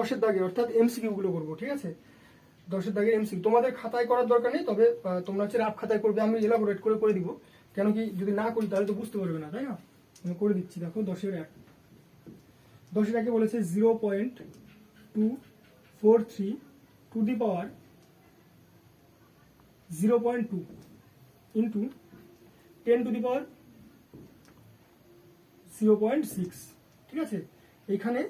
দশের দাগে, অর্থাৎ এমসিকিউ গুলো করব, ঠিক আছে? দশের দাগে এমসিকিউ তোমাদের খাতায় করার দরকার নেই, তবে তোমরা হচ্ছে রাফ খাতায় করবে, আমি এলাবোরেট করে করে দিব। কেন কি, যদি না করি, তাহলে তো বুঝতে পারবে না, তাই না? আমি করে দিচ্ছি, দেখো, দশের এক। দশের একে বলেছে zero point two four three to the power zero point two into ten to the power zero point six. ঠিক আছে? এখানে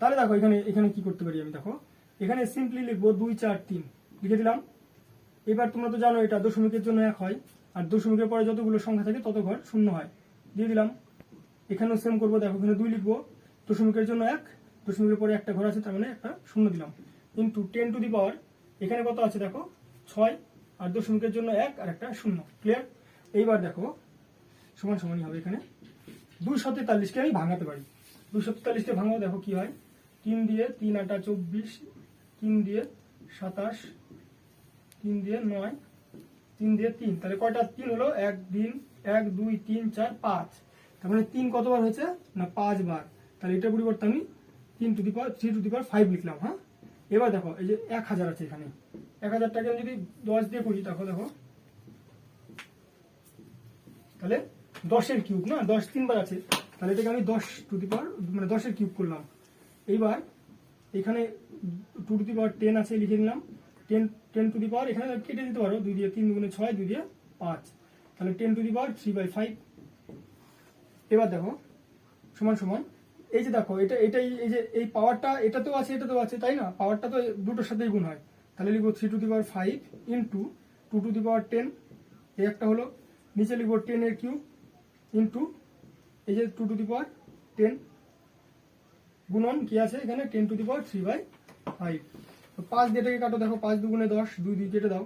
তাহলে দেখো, এখানে এখানে কি করতে পারি আমি, দেখো? এখানে সিম্পলি লিখব দুই চার তিন। লিখে দিলাম। এবার তোমরা তো জানো, এটা দশমিকের জন্য এক হয়, আর দশমিকের পরে যতগুলো সংখ্যা থাকে, তত ঘর শূন্য হয়। দিয়ে দিলাম। এখানেও সেম করব, দেখো, এখানে দুই লিখব। দশমিকের জন্য এক, দশমিকের পরে একটা ঘর আছে, তার মানে একটা শূন্য দিলাম। Into ten to the power এখানে কত আছে, দেখো? ছয়, আর দশমিকের জন্য এক, আর একটা শূন্য। ক্লিয়ার এইবার দেখো, সমান সমানই হবে এখানে। দুইশো তেতাল্লিশকে আমি ভাঙাতে পারি। দুইশো তেতাল্লিশকে ভাঙাও দেখো কি হয়। তিন দিয়ে তিন আটা চব্বিশ, তিন দিয়ে সাতাশ, তিন দিয়ে নয়, তিন দিয়ে তিন। তাহলে কয়টা? তিন হলো এক দিন এক, দুই, তিন, চার, পাঁচ। তার মানে তিন কতবার হয়েছে? না পাঁচ বার তাহলে এটার পরিবর্তে আমি তিন to the power, three to the power five লিখলাম হ্যাঁ? এবার দেখো, এই যে এক হাজার আছে এখানে। এক হাজারটাকে আমি যদি দশ দিয়ে করি তাহলে দেখো। তাহলে দশের কিউব, না? দশ তিনবার আছে। তাহলে এটাকে আমি দশ টু দি পাওয়ার মানে দশের কিউব করলাম। এইবার এখানে two to the power ten আছে, লিখে নিলাম। Ten ten to the power, এখানে কেটে দিতে পারো, দুই দিয়ে তিন দুগুণে ছয়, দুই দিয়ে পাঁচ। তাহলে ten to the power three by five. এবার দেখো, সমান সমান, এই যে দেখো, এটা এটাই এই যে, এই পাওয়ারটা এটাতেও আছে এটাতেও আছে, তাই না? পাওয়ারটা তো দুটোর সাথেই গুণ হয়। তাহলে লিখব three to the power five into two to the power ten, এই একটা হলো, নিচে লিখব টেন এর কিউব ইন্টু এই যে two to the power ten গুণন কি আছে এখানে? Ten to the power three by five পাঁচ দিয়ে এটাকে কাটো, দেখো পাঁচ দুগুণে দশ, দুই দুই কেটে দাও।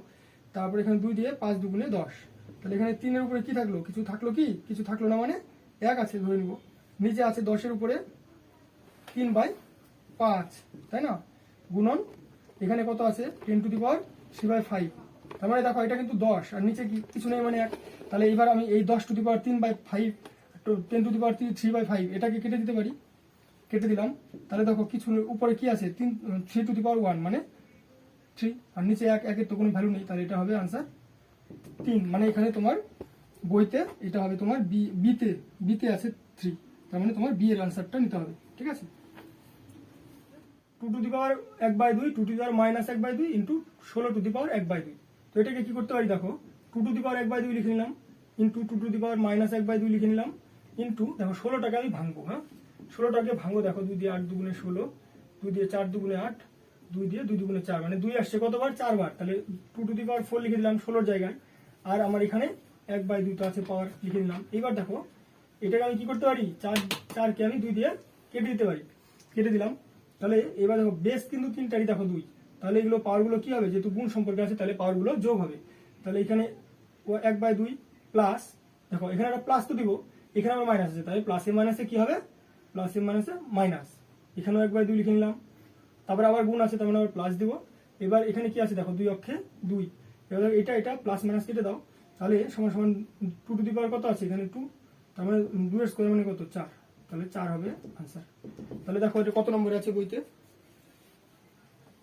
তারপর এখানে দুই দিয়ে পাঁচ দুগুণে দশ। তাহলে এখানে তিনের উপরে কি থাকল? কিছু থাকল কি? কিছু থাকল না মানে এক আছে, ধরে নিব। নিচে আছে দশের উপরে তিন বাই পাঁচ, তাই না? গুণন এখানে কত আছে? Ten to the power three by five তার মানে দেখো এটা কিন্তু দশ, আর নিচে কিছু নেই মানে এক। তাহলে এবার আমি এই দশ টু দি পাওয়ার তিন by five ten to the power three three by five এটাকে কেটে দিতে পারি। কেটে দিলাম। তাহলে দেখো কিছু উপরে কি আছে? তিন three to the power one মানে থ্রি আর নিচে এক, একের তো কোনো ভ্যালু নেই, তাহলে এটা হবে আনসার তিন। মানে এখানে তোমার বইতে এটা হবে তোমার বি বিতে বিতে আছে থ্রি তার মানে তোমার বি এর আনসারটা নিতে হবে, ঠিক আছে? টু টু দি পাওয়ার এক বাই দুই two to the power minus এক বাই দুই ইন্টু ষোলো টু দি পাওয়ার এক বাই দুই। তো এটাকে কি করতে পারি দেখো? টু টু দি পাওয়ার এক বাই দুই লিখে নিলাম into two to the power minus এক বাই দুই লিখে নিলাম। ইন্টু, দেখো ষোলোটাকে আমি ভাঙবো হ্যাঁ? ষোলোটাকে ভাঙবো, দেখো দুই দিয়ে আট দুগুণে ষোলো, দুই দিয়ে চার দুগুণে আট, দুই দিয়ে দুই দুগুণে চার মানে দুই আসছে কতবার? চারবার। তাহলে two to the power four লিখে দিলাম ষোলোর জায়গায়, আর আমার এখানে এক বাই তো আছে পাওয়ার লিখে নিলাম এবার দেখো, এটাকে আমি কি করতে পারি? চার, চারকে আমি দুই দিয়ে কেটে দিতে পারি। কেটে দিলাম। তাহলে এবার দেখো বেস কিন্তু তিনটারই, দেখো দুই। তাহলে এগুলো পাওয়ারগুলো কি হবে? যেহেতু গুণ সম্পর্কে আছে, তাহলে পাওয়ারগুলো যোগ হবে। তাহলে এখানে এক বাই দুই প্লাস দেখো এখানে একটা প্লাস তো দিব। এখানে আমার মাইনাস আছে তাহলে প্লাসে মাইনাসে কি হবে? প্লাস প্লাসে মাইনাসে মাইনাস এখানেও একবার দুই লিখে নিলাম। তারপরে আবার গুণ আছে, তার মানে আবার প্লাস দিব। এবার এখানে কি আছে? দেখো, দুই অক্ষে দুই। এবার এটা এটা প্লাস মাইনাস কেটে দাও। তাহলে সমান সমান টু টু দি পাওয়ার কত আছে? এখানে টু তার মানে দুয়ের স্কোয়ার মানে কত? চার। তাহলে চার হবে আনসার তাহলে দেখো, এটা কত নম্বরে আছে বইতে?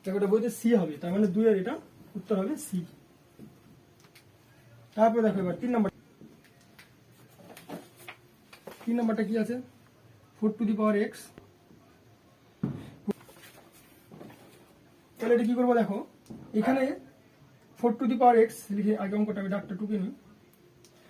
দেখো, এটা বইতে সি হবে। তার মানে দুইয়ের এটা উত্তর হবে সি তারপরে দেখো, এবার তিন নম্বর তিন নম্বরটা কি আছে? Four to the power x তাহলে এটা কি করব দেখো? এখানে four to the power x লিখে আগে অঙ্কটা আমি ডাক্তার টুকে নিই।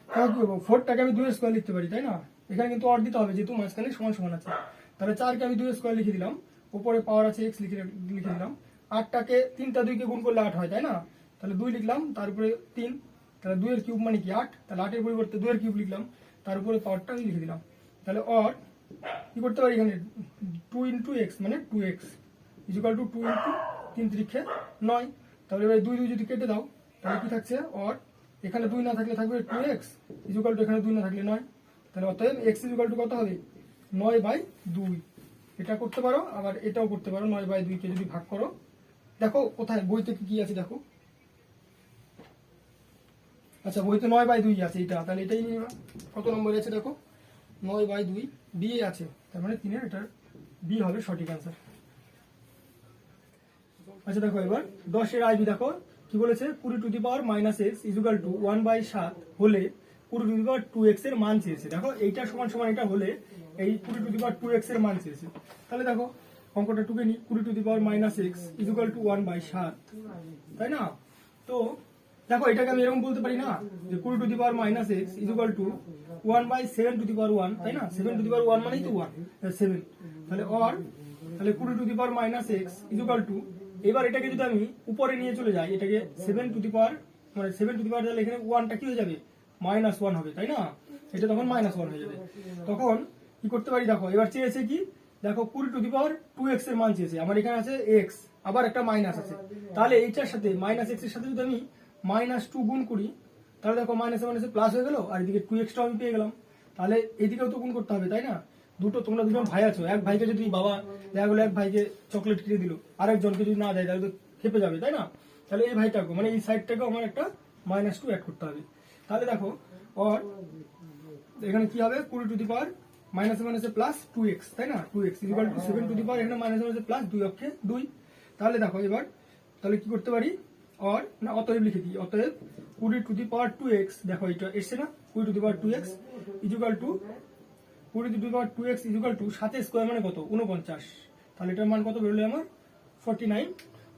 তাহলে কি করব? ফোরটাকে আমি দুই স্কোয়ার লিখতে পারি, তাই না? এখানে কিন্তু অর দিতে হবে, যেহেতু মাঝখানে সমান সমান আছে। তাহলে চারকে আমি দুই স্কোয়ার লিখে দিলাম, উপরে পাওয়ার আছে এক্স লিখে লিখে দিলাম। আটটাকে তিনটা দুইকে গুণ করলে আট হয়, তাই না? তাহলে দুই লিখলাম তার উপরে তিন। তাহলে দুইয়ের কিউব মানে কি আট? তাহলে আটের পরিবর্তে দুইয়ের কিউব লিখলাম। তার উপরে পাওয়ারটা আমি লিখে দিলাম। তাহলে অর কি করতে পারি এখানে? টু ইন্টু এক্স মানে two x equal to two into তিন ত্রিক্ষে নয়। তাহলে এবার দুই দুই যদি কেটে দাও, তাহলে কি থাকছে? অর এখানে দুই না থাকলে থাকবে টু এক্স ইজিক্যাল টু এখানে দুই না থাকলে নয়। তাহলে অতএব এক্স ইজিক্যাল টু কত হবে? নয় বাই দুই। এটা করতে পারো, আবার এটাও করতে পারো, নয় বাই দুইকে যদি ভাগ করো। দেখো কোথায়, বইতে কি আছে দেখো। আচ্ছা বইতে নয় বাই দুই আছে এটা তাহলে এটাই নাও। কত নম্বরে আছে দেখো? নয় বাই দুই বি আছে। তার মানে তিনের এটার বি হবে সঠিক আনসার আচ্ছা দেখো এবার দশের আইবি দেখো, কি বলেছে? কুড়ি to the power minus x equal to one by সাত হলে কুড়ি টু দি পাওয়ার টু এক্সের মান চেয়েছে। দেখো, এইটা সমান সমান এটা হলে এই কুড়ি টু দি পাওয়ার টু এক্সের মান চেয়েছে। তাহলে দেখো, অঙ্কটা টুকে নি কুড়ি to the power minus x equal to one by সাত। তাই না? তো দেখো, এটাকে আমি এরকম বলতে পারি না যে কুড়ি to the power minus x equal to one by seven to the power one তাই না? Seven to the power one মানেই তো ওয়ান সেভেন তাহলে অর তাহলে কুড়ি to the power minus x equal to এবার এটাকে যদি আমি উপরে নিয়ে চলে যাই, এটাকে সেভেন টু দি পাওয়ার মানে সেভেন টু দি পাওয়ার তাহলে এখানে ওয়ানটা কি হয়ে যাবে? মাইনাস ওয়ান হবে, তাই না? এটা তখন মাইনাস ওয়ান হয়ে যাবে। তখন কি করতে পারি দেখো, এবার চেয়েছে কি? দেখো, কুড়ি টু দি পাওয়ার টু এক্সের মান চেয়েছে, আমার এখানে আছে এক্স আবার একটা মাইনাস আছে। তাহলে এইটার সাথে মাইনাস এক্সের সাথে যদি আমি মাইনাস টু গুণ করি, তাহলে দেখো মাইনাসে মাইনাসে প্লাস হয়ে গেল, আর এদিকে টু এক্সটা আমি পেয়ে গেলাম। তাহলে এদিকেও তো গুণ করতে হবে, তাই না? দুটো, তোমরা দুজন ভাই আছো, এক ভাইকে যদি বাবা দেখা গেলো, এক ভাইকে চকলেট কিনে দিল, আরেকজনকে যদি না দেয়, তাহলে তো খেপে যাবে, তাই না? তাহলে এই ভাইটাকে মানে এই সাইডটাকেও আমার একটা মাইনাস টু অ্যাড করতে হবে। তাহলে দেখো ওর এখানে কি হবে? কুড়ি টু দি পাওয়ার মাইনাসে মাইনাসে প্লাস টু এক্স তাই না? Two x equal to seven to the power এখানে মাইনাসে মাইনাসে প্লাস দুই অক্ষে দুই। তাহলে দেখো, এবার, তাহলে কি করতে পারি? অর না, অতএব লিখে দিই। অতএব কুড়ি to the power two x, দেখো এটা এসছে না? কুড়ি to the power two x equal to কুড়ি to the power two x equal to সাথে স্কোয়ার মানে কত? উনপঞ্চাশ তাহলে এটার মান কত বেরোলে আমার? Forty nine.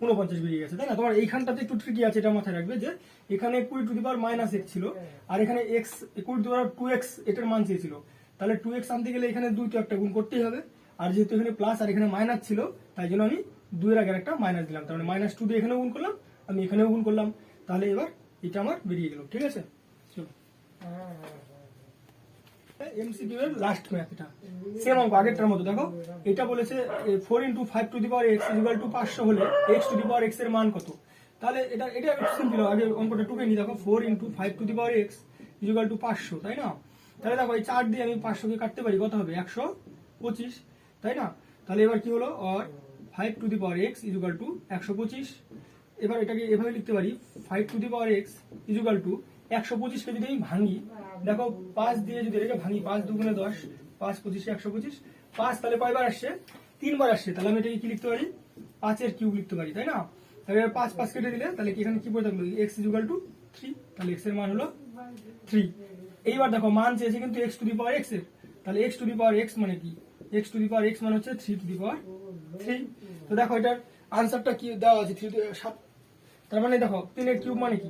উনপঞ্চাশ বেরিয়ে গেছে, তাই না? তোমার এইখানটাতে একটু ট্রিকি আছে, এটা মাথায় রাখবে যে এখানে কুড়ি to the power minus x ছিল, আর এখানে এক্স কুড়ি টু পাওয়ার টু এক্স এটার মান চেয়েছিল। তাহলে টু এক্স আনতে গেলে এখানে দুই তো একটা গুণ করতেই হবে। আর যেহেতু এখানে প্লাস আর এখানে মাইনাস ছিল, তাই জন্য আমি দুইয়ের আগে একটা মাইনাস দিলাম। তার মানে মাইনাস টু দিয়ে এখানেও গুণ করলাম আমি এখানেও গুণ করলাম। তাহলে এবার এটা আমার বেরিয়ে গেল, ঠিক আছে? চলো। এর লাস্ট এটা। বলেছে four five to the x to পাঁচশো হলে এক্স টু দি মান কত? তাহলে এটা এটা অঙ্কটা দেখো four five to the x to পাঁচশো, তাই না? তাহলে দেখো, এই চার দিয়ে আমি পাঁচশোকে কাটতে পারি, কত হবে? একশো পঁচিশ, তাই না? তাহলে এবার কি হলো? Five to the power x equal to একশো পঁচিশ এবার এটাকে এভাবে লিখতে পারি five to the power x equal to একশো পঁচিশকে যদি আমি ভাঙি, দেখো পাঁচ দিয়ে যদি এটাকে ভাঙি, পাঁচ দুগুণে দশ, পাঁচ পঁচিশে একশো পঁচিশ, পাঁচ তাহলে কয়বার আসছে? তিনবার আসছে, তাহলে আমি এটাকে কি লিখতে পারি? পাঁচের কিউব লিখতে পারি, তাই না? তাহলে পাঁচ পাঁচ কেটে দিলে, তাহলে এখানে কি পড়ে থাকল? এক্স ইজুগাল টু থ্রি তাহলে এক্সের মান হলো থ্রি এইবার দেখো, মান চেয়েছে কিন্তু এক্স টু দি পাওয়ার এক্সের। তাহলে x to the power x মানে কি? X to the power x মানে হচ্ছে three to the power three তো দেখো এটার আনসারটা কি দেওয়া আছে? থ্রি সাত তার মানে দেখো, তিনের কিউব মানে কি?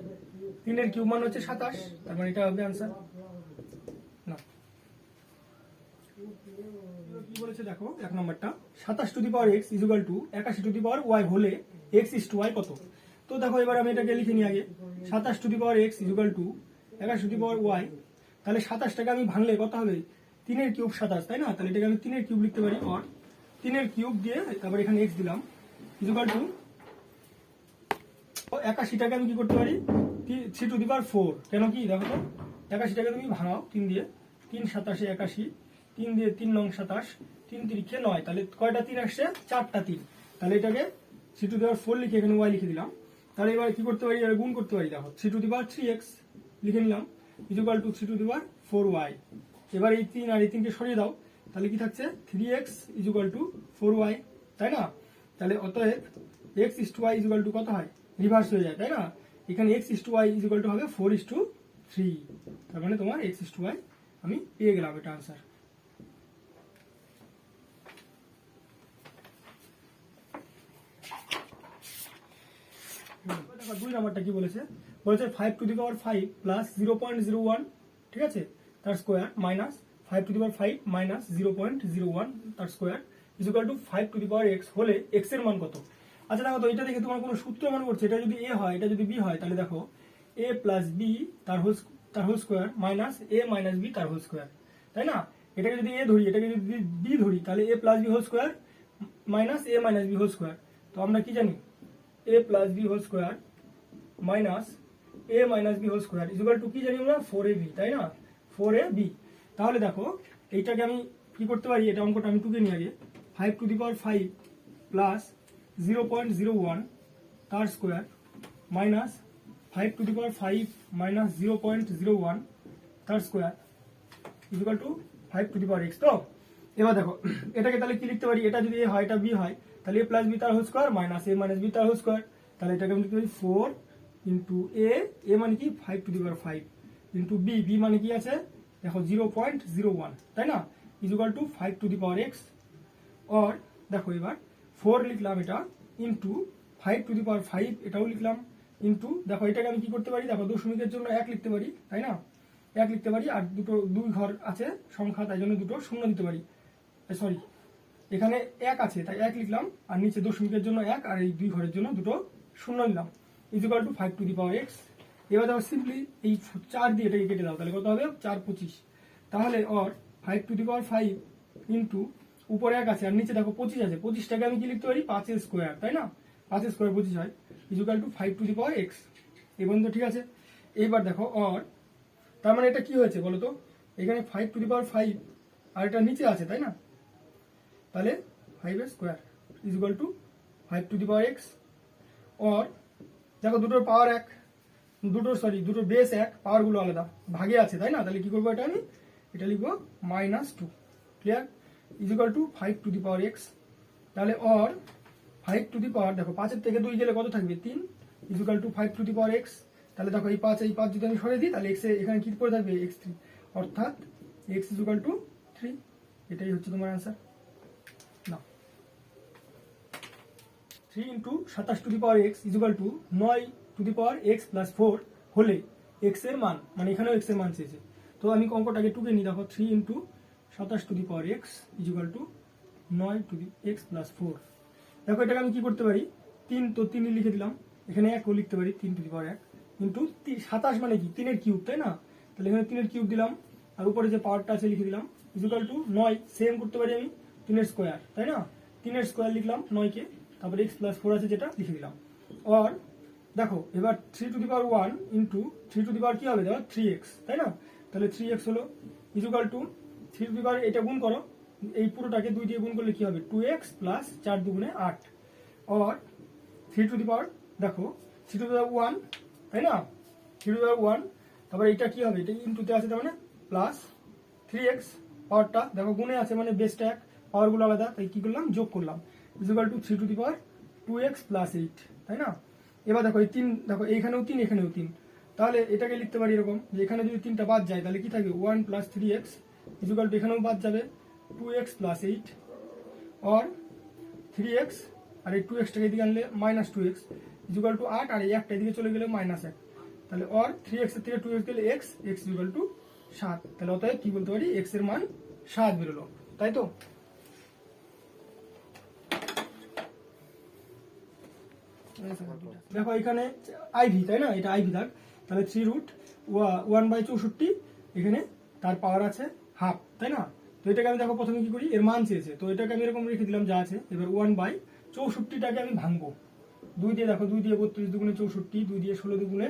তিনের কিউব মানে হচ্ছে সাতাশ, তার মানে এটা হবে আনসার কি বলেছে দেখো, এক নম্বরটা, সাতাশ টু দি এক্স একাশি টু দি ওয়াই হলে এক্স ইস টু ওয়াই কত? তো দেখো এবার আমি এটাকে লিখে নিই আগে। সাতাশ to the x to to y তাহলে সাতাশটাকে আমি ভাঙলে কত হবে? তিনের কিউব সাতাশ, তাই না? তাহলে এটাকে আমি তিনের কিউব লিখতে পারি তিনের কিউব দিয়ে তারপর এখানে এক্স দিলাম ইজুগাল টু একাশিটাকে আমি কি করতে পারি? Three to the power four. কেন কি? দেখো তো একাশিটাকে তুমি ভাঙাও, তিন দিয়ে। তিন সাতাশে একাশি, তিন দিয়ে তিন নং সাতাশ, তিন তিরিখে নয়। তাহলে কয়টা তিন আসছে? চারটা তিন। তাহলে এটাকে three to the power four লিখে এখানে ওয়াই লিখে দিলাম। তাহলে এবার কি করতে পারি? এবার গুণ করতে পারি, দেখো। Three to the power three x লিখে নিলাম। Equal to three to the power four y. এবার এই তিন আর এই তিনকে সরিয়ে দাও। তাহলে কি থাকছে? Three x equal to four y. তাই না? তাহলে অতএব x is to y equal to কত হয়? রিভার্স হয়ে যায়, তাই না? এখানে x is to y equal to হবে ফোর ইস টু থ্রি তার মানে তোমার এক্স ইস টু ওয়াই আমি পেয়ে গেলাম এটা আনসার দুই নাম্বারটা কি বলেছে? বলেছে five to the power five plus zero point zero one ঠিক আছে? তার square minus five to the power five minus zero point zero one তার square equal to five to the power x হলে এক্সের মান কত? আচ্ছা দেখো তো, এটা দেখে তোমার কোনো সূত্র মনে করছে এটা যদি এ হয়, এটা যদি বি হয়, তাহলে দেখো এ প্লাস বি তার হোল তার whole square minus A minus B তার হোল স্কোয়ার তাই না? এটাকে যদি এ ধরি, এটাকে যদি বি ধরি, তাহলে A plus B whole square minus A minus B whole square তো আমরা কি জানি? A plus B whole square minus A minus B whole square equal to কি জানি আমরা? ফোর এ বি তাই না? ফোর এ বি তাহলে দেখো, এইটাকে আমি কি করতে পারি? এটা অঙ্কটা আমি টুকে নিয়ে আগে। Five to the power five plus zero point zero one তার square minus five to the power five minus zero point zero one তার square equal to five to the power x তো, এবার দেখো, এটাকে তাহলে কি লিখতে পারি? এটা যদি এ হয়, এটা বি হয়, তাহলে এ প্লাস বি তার whole square minus A minus B তার হোল স্কোয়ার তাহলে এটাকে আমি লিখতে পারি ফোর ইন্টু এ এ মানে কি? Five to the power five into B B মানে কি আছে? দেখো জিরো পয়েন্ট জিরো ওয়ান তাই না? Equal to five to the power x or দেখো এবার ফোর লিখলাম এটা into five to the power five এটাও লিখলাম ইন্টু দেখো এটাকে আমি কি করতে পারি? দেখো দশমিকের জন্য এক লিখতে পারি, তাই না? এক লিখতে পারি, আর দুটো, দুই ঘর আছে সংখ্যা, তাই জন্য দুটো শূন্য দিতে পারি। সরি এখানে এক আছে, তাই এক লিখলাম, আর নিচে দশমিকের জন্য এক, আর এই দুই ঘরের জন্য দুটো শূন্য নিলাম। Equal to five to the power x এবার দেখো সিম্পলি এই চার দিয়ে এটাকে কেটে দাও, তাহলে কত হবে? চার পঁচিশ। তাহলে or five to the power five into উপরে এক আছে আর নিচে দেখো পঁচিশ আছে। পঁচিশটাকে আমি কি লিখতে পারি? পাঁচের স্কোয়ার তাই না? পাঁচের স্কোয়ার পঁচিশ হয়। Equal to five to the power x এই পর্যন্ত ঠিক আছে? এইবার দেখো অর তার মানে এটা কি হয়েছে বলো তো? এখানে five to the power five আর এটা নিচে আছে, তাই না? তাহলে ফাইভ এর square equal to five to the power x or দেখো দুটোর পাওয়ার এক দুটোর সরি দুটোর বেস এক পাওয়ারগুলো আলাদা, ভাগে আছে, তাই না? তাহলে কি করব এটা আমি? এটা লিখব minus two clear equal to five to the power x তাহলে or five to the power দেখো পাঁচের থেকে দুই গেলে কত থাকবে? তিন equal to five to the power x তাহলে দেখো এই পাঁচ এই পাঁচ যদি আমি সরে দিই, তাহলে এক্স এখানে কি পড়ে থাকবে? এক্স থ্রি অর্থাৎ এক্স ইজিক্যাল টু থ্রি এটাই হচ্ছে তোমার অ্যান্সার না থ্রি ইন্টু সাতাশ to the power x equal to নয় to the power x plus four হলে এক্সের মান মানে এখানেও এক্সের মান চেয়েছে। তো আমি অঙ্কটাকে টুকে নিই, দেখো থ্রি ইন্টু সাতাশ to the power x equal to নয় to the x plus four. দেখো, এটাকে আমি কি করতে পারি? তিন, তো তিনই লিখে দিলাম। এখানে একও লিখতে পারি, তিন টু দি পাওয়ার এক। কিন্তু সাতাশ মানে কি? তিনের কিউব, তাই না? তাহলে এখানে তিনের কিউব দিলাম, আর উপরে যে পাওয়ারটা আছে লিখে দিলাম ইজুকাল টু নয়। সেম করতে পারি আমি তিনের স্কোয়ার তাই না? তিনের স্কোয়ার লিখলাম নয়কে, তারপরে এক্স প্লাস ফোর আছে যেটা, লিখে দিলাম। অর দেখো, এবার three to the power one into three to the power কি হবে? দেখো থ্রি এক্স তাই না? তাহলে থ্রি এক্স হলো equal to three to the power এটা গুণ করো। এই পুরোটাকে দুই দিয়ে গুণ করলে কি হবে? টু এক্স প্লাস চার দুগুণে আট। Or three to the power দেখো থ্রি টু পাওয়ার ওয়ান তাই না? থ্রি টু পাওয়ার ওয়ান তারপরে এটা কি হবে? এটা ইন্টুতে আছে তার মানে প্লাস থ্রি এক্স পাওয়ারটা দেখো, গুণে আছে মানে বেসটা এক পাওয়ারগুলো আলাদা, তাই কি করলাম? যোগ করলাম। Equal to three to the power two x plus eight তাই না? এবার দেখো, এই তিন, দেখো, এইখানেও তিন, এখানেও তিন। তাহলে এটাকে লিখতে পারি এরকম যে এখানে যদি তিনটা বাদ যায়, তাহলে কি থাকবে one plus three x equal to এখানেও বাদ যাবে। Two x plus eight or three x আর এই টু এক্সটাকে এদিকে আনলে minus two x equal to আট আর এই একটা এদিকে চলে গেলে মাইনাস এক। তাহলে অর থ্রি এক্সের থেকে টু এক্স গেলে এক্স এক্স ইজিক্যাল টু সাত। তাহলে অতএব কি বলতে পারি? এক্সের মান সাত বেরোলো। তাই তো? দেখো এখানে আইভি তাই না? এটা আইভি দাগ। তাহলে থ্রি রুট ওয়ান বাই চৌষট্টি, এখানে তার পাওয়ার আছে। হাফ, তাই না? তো এটাকে আমি দেখো প্রথমে কি করি? এর মান চেয়েছে। তো এটাকে আমি এরকম রেখে দিলাম, যা আছে। এবার ওয়ান বাই চৌষট্টিটাকে আমি ভাঙবো। দুই দিয়ে দেখো, দুই দিয়ে বত্রিশ দুগুণে চৌষট্টি, দুই দিয়ে ষোলো দুগুণে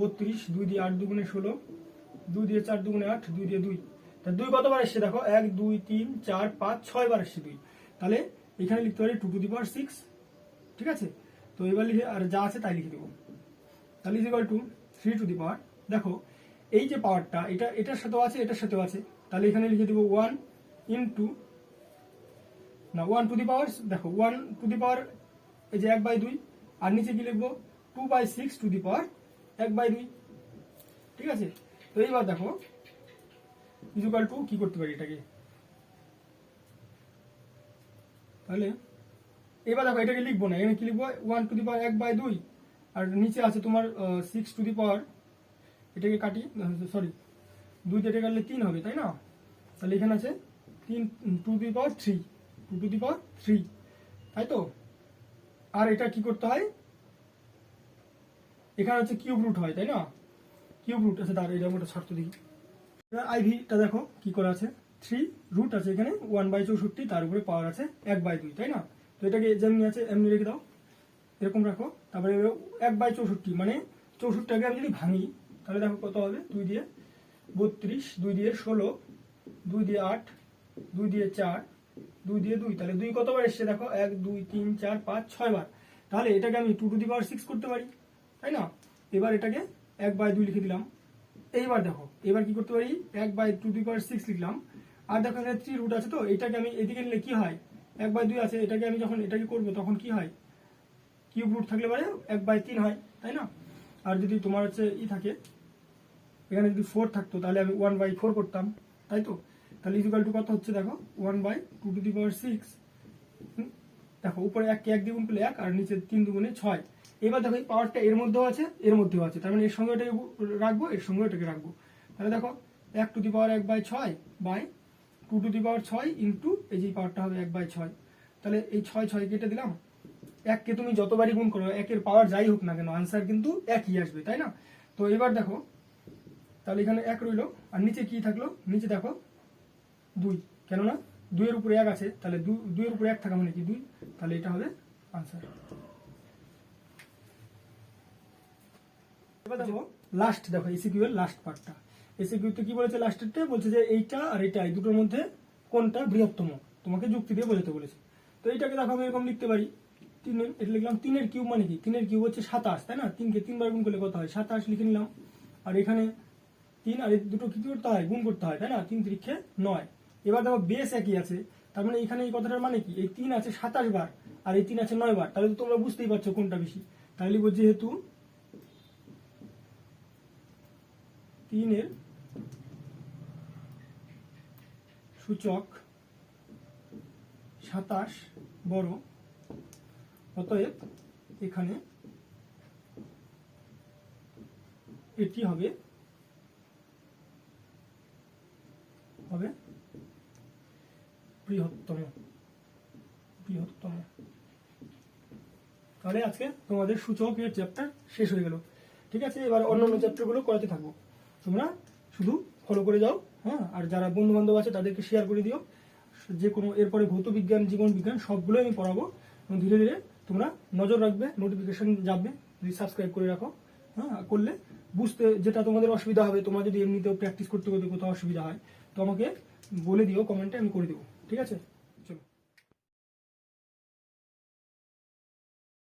বত্রিশ, দুই দিয়ে আট দুগুণে ষোলো, দুই দিয়ে চার দুগুণে আট, দুই দিয়ে দুই। তা দুই কতবার এসছে দেখো? এক, দুই, তিন, চার, পাঁচ ছয় বার এসছে দুই। তাহলে এখানে লিখতে পারি two to the power six ঠিক আছে? তো এবার লিখে, আর যা আছে তাই লিখে দেবো। তাহলে is equal to three to the power দেখো, এই যে পাওয়ারটা এটা, এটার সাথেও আছে, এটার সাথেও আছে। তাহলে এখানে লিখে দেবো ওয়ান ইন্টু না ওয়ান টু দি পাওয়ার দেখো ওয়ান টু দি পাওয়ার এই যে এক বাই দুই, আর নিচে কি লিখব? Two by six to the power এক বাই দুই, ঠিক আছে? তো এইবার দেখো ইজুকাল টু কি করতে পারি এটাকে? তাহলে এবার দেখো, এটাকে লিখব না, এখানে কি লিখব? ওয়ান টু দি পাওয়ার এক বাই দুই, আর নিচে আছে তোমার সিক্স টু দি পাওয়ার এটাকে কাটি সরি দুই দিয়ে কাটলে তিন হবে, তাই না? তাহলে এখানে আছে তিন to the power three two to the power three তাই তো? আর এটা কি করতে হয়? এখানে হচ্ছে কিউব রুট হয়, তাই না? কিউব রুট আছে দাঁড়া, এটা আমরা ছাড়তে দিই আইভিটা দেখো, কি করা আছে? থ্রি রুট আছে এখানে ওয়ান বাই চৌষট্টি, তার উপরে পাওয়ার আছে এক বাই দুই, তাই না? তো এটাকে যেমনি আছে, এমনি রেখে দাও। এরকম রাখো, তারপরে এক বাই চৌষট্টি মানে চৌষট্টিটাকে আমি যদি ভাঙি, তাহলে দেখো কত হবে? দুই দিয়ে বত্রিশ, দুই দিয়ে ষোলো দুই দিয়ে আট, দুই দিয়ে চার, দুই দিয়ে দুই। তাহলে দুই কতবার এসছে দেখো? এক, দুই, তিন, চার, পাঁচ, ছয় বার। তাহলে এটাকে আমি two to the power six করতে পারি, তাই না? এবার এটাকে এক বাই দুই লিখে দিলাম। এইবার দেখো, এবার কি করতে পারি? এক by two the power six লিখলাম। আর দেখো এখানে থ্রি রুট আছে তো, এটাকে আমি এদিকে নিলে কি হয়? এক বাই দুই আছে, এটাকে আমি যখন এটাকে করব তখন কি হয়? কিউব রুট থাকলে পরে এক বাই তিন হয়, তাই না? আর যদি তোমার হচ্ছে ই থাকে, এখানে যদি ফোর থাকতো, তাহলে আমি ওয়ান বাই ফোর করতাম। তাই তো? তাহলে ইজিক্যাল টু কত হচ্ছে দেখো? One by two to the power six দেখো, উপরে এক কে এক দ্বিগুণ পেলে এক, আর নিচে তিন দুগুণে ছয়। এবার দেখো, এই পাওয়ারটা এর মধ্যেও আছে, এর মধ্যেও আছে। তার মানে এর সঙ্গে এটাকে রাখব, এর সঙ্গে এটাকে রাখব। তাহলে দেখো, এক টু দি পাওয়ার এক বাই ছয় by two to the power ছয় ইন্টু এই যে পাওয়ারটা হবে এক বাই ছয়। তাহলে এই ছয় ছয় কেটে দিলাম। এককে তুমি যতবারই গুণ করো, একের পাওয়ার যাই হোক না কেন আনসার কিন্তু একই আসবে, তাই না? তো এবার দেখো তাহলে এখানে এক রইল, আর নিচে কি থাকল? নিচে দেখো, দুই। কেননা দুইয়ের উপরে এক আছে, তাহলে দুইয়ের উপরে এক থাকা মানে কি দুই? তাহলে এটা হবে আনসার এবার দেখো লাস্ট দেখো এসিকিউ এর লাস্ট পার্টটা এসিকিউ তে কি বলেছে লাস্টেরটা বলছে যে এইটা আর এইটা এই দুটোর মধ্যে কোনটা বৃহত্তম? তোমাকে যুক্তি দিয়ে বোঝাতে বলেছে। তো এইটাকে দেখো আমি এরকম লিখতে পারি। তিন এটা লিখলাম, তিনের কিউব মানে কি? তিনের কিউব হচ্ছে সাতাশ, তাই না? তিনকে তিনবার গুণ করলে কত হয়? সাতাশ লিখে নিলাম। আর এখানে তিন আর এই দুটো কি করতে হয়? গুণ করতে হয়, তাই না? তিন ত্রিক্ষে নয়। এবার দেখো বেস একই আছে। তার মানে এখানে এই কথাটার মানে কি? এই তিন আছে সাতাশ বার আর এই তিন আছে নয় বার। তাহলে তো তোমরা বুঝতেই পারছ কোনটা বেশি। তাহলে লিখব যেহেতু তিনের সূচক সাতাশ বড়, অতএব এখানে এটি হবে হবে? বৃহত্তম বৃহত্তম তাহলে আজকে তোমাদের সূচকের চ্যাপ্টার শেষ হয়ে গেল। ঠিক আছে? এবার অন্যান্য চ্যাপ্টারগুলো করাতে থাকব। তোমরা শুধু ফলো করে যাও হ্যাঁ? আর যারা বন্ধু বান্ধব আছে, তাদেরকে শেয়ার করে দিও। যে কোনো, এরপরে ভৌত বিজ্ঞান, জীবন বিজ্ঞান সবগুলো আমি পড়াবো। এবং ধীরে ধীরে তোমরা নজর রাখবে নোটিফিকেশন যাবে, যদি সাবস্ক্রাইব করে রাখো হ্যাঁ? করলে বুঝতে, যেটা তোমাদের অসুবিধা হবে, তোমরা যদি এমনিতেও প্র্যাকটিস করতে করতে কোথাও অসুবিধা হয় তো আমাকে বলে দিও কমেন্টে আমি করে দেবো ঠিক আছে?